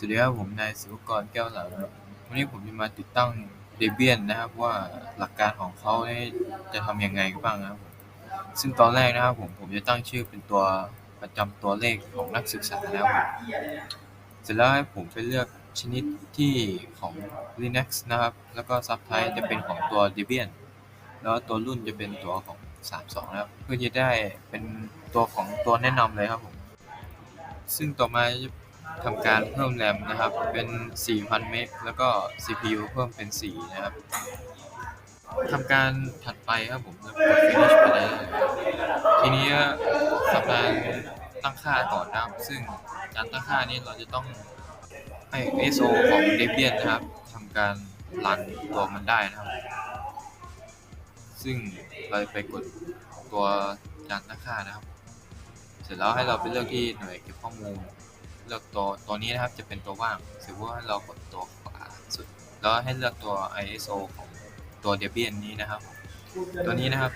สวัสดีครับผมนายศิวกรแก้วหลาครับวันนี้ผมจะมาติดตั้ง Debian นะครับว่าหลักการของเขาจะทำยังไงบ้างนะครับซึ่งตอนแรกนะครับผมผมจะตั้งชื่อเป็นตัวประจำตัวเลขของนักศึกษานะครับผมเสร็จแล้วให้ผมไปเลือกชนิดที่ของ Linux นะครับ แล้วก็ Subtype จะเป็นของตัว Debian แล้วตัวรุ่นจะเป็นตัวของ 32 นะครับ เพื่อจะได้เป็นตัวของตัวแนะนำเลยครับผม ซึ่งต่อมาจะ ทำการเพิ่มแรมนะครับ เป็น 4,000 เมก แล้วก็ CPU เพิ่มเป็น 4 นะครับทำการถัดไปครับผมกด finish ไปได้เลยทีนี้ทำการตั้งค่าก่อนนะครับ ซึ่งการตั้งค่านี้เราจะต้องให้ ISO ของ Debian นะครับทำการรันตัวมันได้นะครับ ซึ่งเราจะไปกดตัวการตั้งค่านะครับ เสร็จแล้วให้เราไปเลือกที่หน่วยเก็บข้อมูล เลือกตัวตัวนี้นะครับจะเป็นตัวว่างสมมติว่าเรากดตัวขวาสุด แล้วให้เลือกตัว ISO ของตัว Debian นี้นะครับ ตัวนี้นะครับ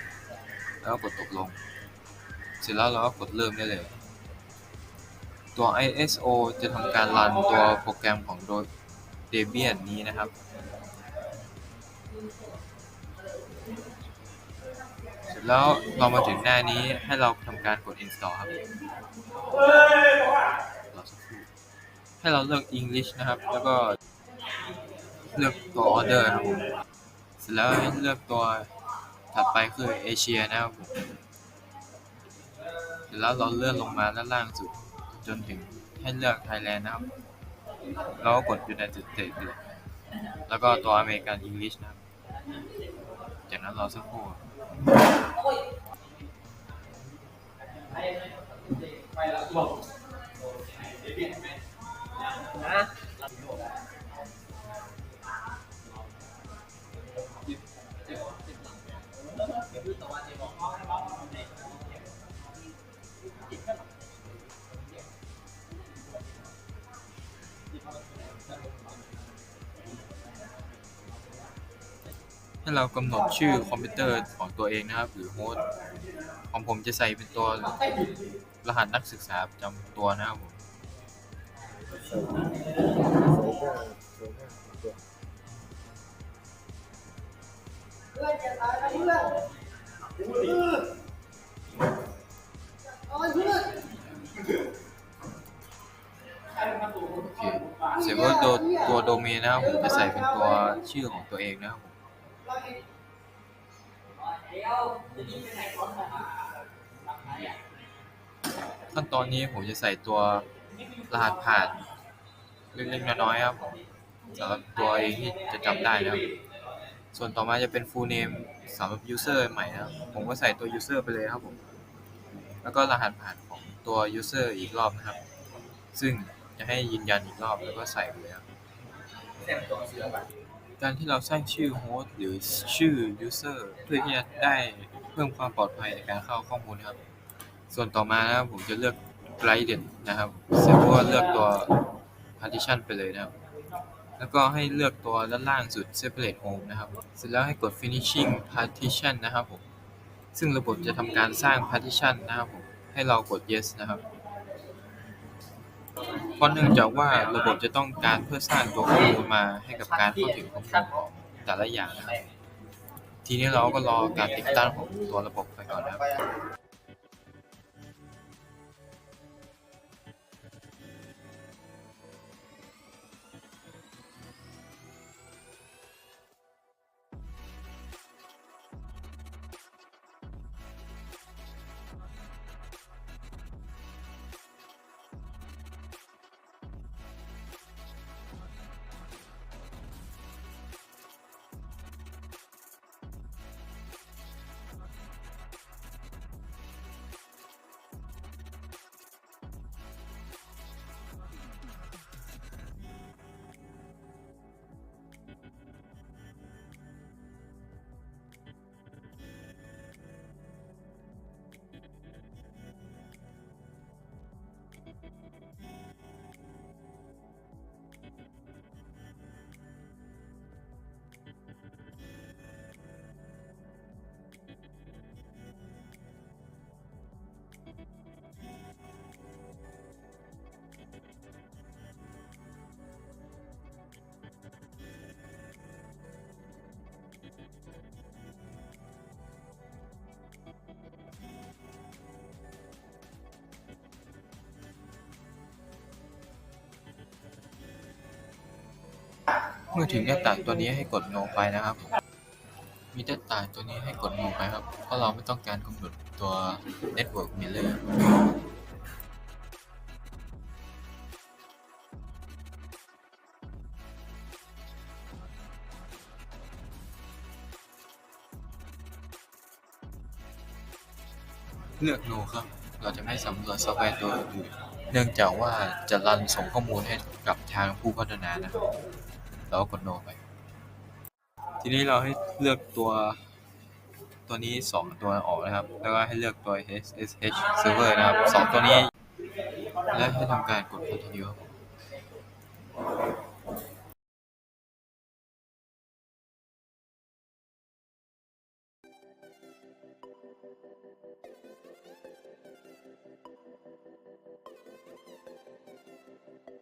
แล้วกดตกลง เสร็จแล้วเราก็กดเริ่มได้เลย ตัว ISO จะทำการรันตัวโปรแกรมของ Debian นี้นะครับเสร็จแล้วเรามาถึงหน้านี้ให้เราทำการกด install ครับ ให้เราเลือก English นะครับ แล้วก็เลือกตัว order ครับผมเสร็จแล้วให้เลือกตัวถัดไปคือเอเชียนะครับผมเสร็จแล้วเราเลื่อนลงมาด้านล่างสุด จนถึงให้เลือก Thailand นะครับแล้วก็กด United States เลยแล้วก็ตัวอเมริกัน English นะครับจากนั้นรอสักครู่ ให้เรากำหนดชื่อคอมพิวเตอร์ของตัวเองนะครับ หรือโฮสต์ของผมจะใส่เป็นตัวรหัสนักศึกษาประจำตัวนะครับผม โอเคเสร็จว่าตัวตัวโดเมนนะครับผมจะใส่เป็นตัวชื่อของตัวเองนะครับผมขั้นตอนนี้ผมจะใส่ตัวรหัสผ่าน เล็กๆน้อยๆครับผมสำหรับตัวเองที่จะจำได้นะครับส่วนต่อมาจะเป็น full name สำหรับ user ใหม่นะครับผมก็ใส่ตัว user ไปเลยครับผม แล้วก็รหัสผ่านของตัว user อีกรอบนะครับ ซึ่งจะให้ยืนยันอีกรอบแล้วก็ใส่ไปเลยครับการที่เราสร้างชื่อโฮสต์หรือชื่อ user เพื่อที่จะได้เพิ่มความปลอดภัยในการเข้าข้อมูลนะครับ ส่วนต่อมานะครับผมจะเลือก gradient นะครับเสร็จว่าเลือกตัว partition ไปเลยนะครับ แล้วก็ให้เลือกตัวด้านล่างสุด separate home นะครับ เสร็จแล้วให้กด finishing partition นะครับผม ซึ่งระบบจะทำการสร้าง partition นะครับผม ให้เรากด yes นะครับ เพราะเนื่องจากว่าระบบจะต้องการเพื่อสร้างตัวข้อมูลมาให้กับการเข้าถึงข้อมูลของแต่ละอย่างนะครับ ทีนี้เราก็รอการติดตั้งของตัวระบบไปก่อนนะครับ เมื่อถึงหน้าต่างตัวนี้ให้กด no ไปนะครับ มีหน้าต่างตัวนี้ให้กด no ไปครับ เพราะเราไม่ต้องการกำหนดตัว network mirror เลือก no ครับ เราจะไม่สำรวจซอฟต์แวร์ตัวอื่น เนื่องจากว่าจะรันส่งข้อมูลให้กับทางผู้พัฒนานะครับ เราก็กด no ไป ทีนี้เราให้เลือกตัวตัวนี้ 2 ตัวออกนะครับ แล้วก็ให้เลือกตัว SSH server นะครับ 2 ตัวนี้ และให้ทำการกด continue ครับ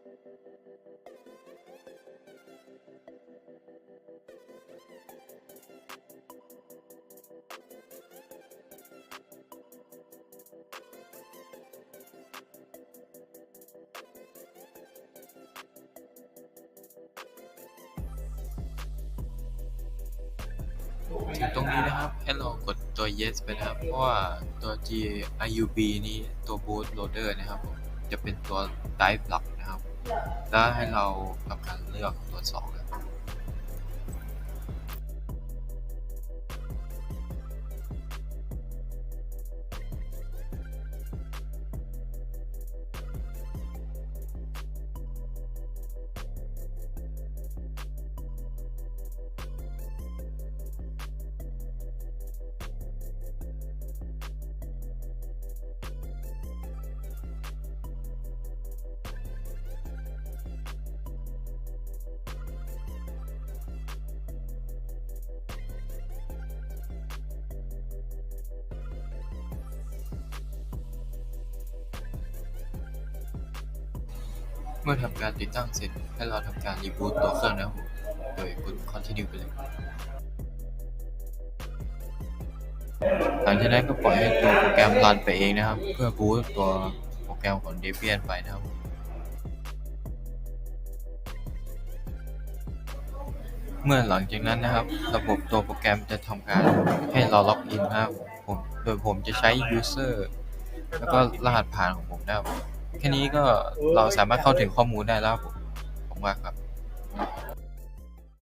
ผมถึงตรงนี้นะครับ ให้เรากดตัว yes ไปนะครับ เพราะว่าตัว GIUB นี้ตัว boot loader นะครับผม จะเป็นตัว type หลักนะครับ แล้วให้เราทำการเลือกตัว 2 เมื่อทำการติดตั้งเสร็จ ให้เราทำการ reboot ตัวเครื่องนะครับโดยกด continue ไปเลย หลังจากนั้นก็ปล่อยให้ตัวโปรแกรมรันไปเองนะครับ เพื่อบูตตัวโปรแกรมของ Debian ไปนะครับเมื่อหลังจากนั้นนะครับ ระบบตัวโปรแกรมจะทำการให้เราล็อกอินนะครับผมโดยผมจะใช้ user แล้วก็รหัสผ่านของผมนะครับ แค่นี้ก็เราสามารถเข้าถึงข้อมูลได้แล้วครับผมขอบคุณมากครับ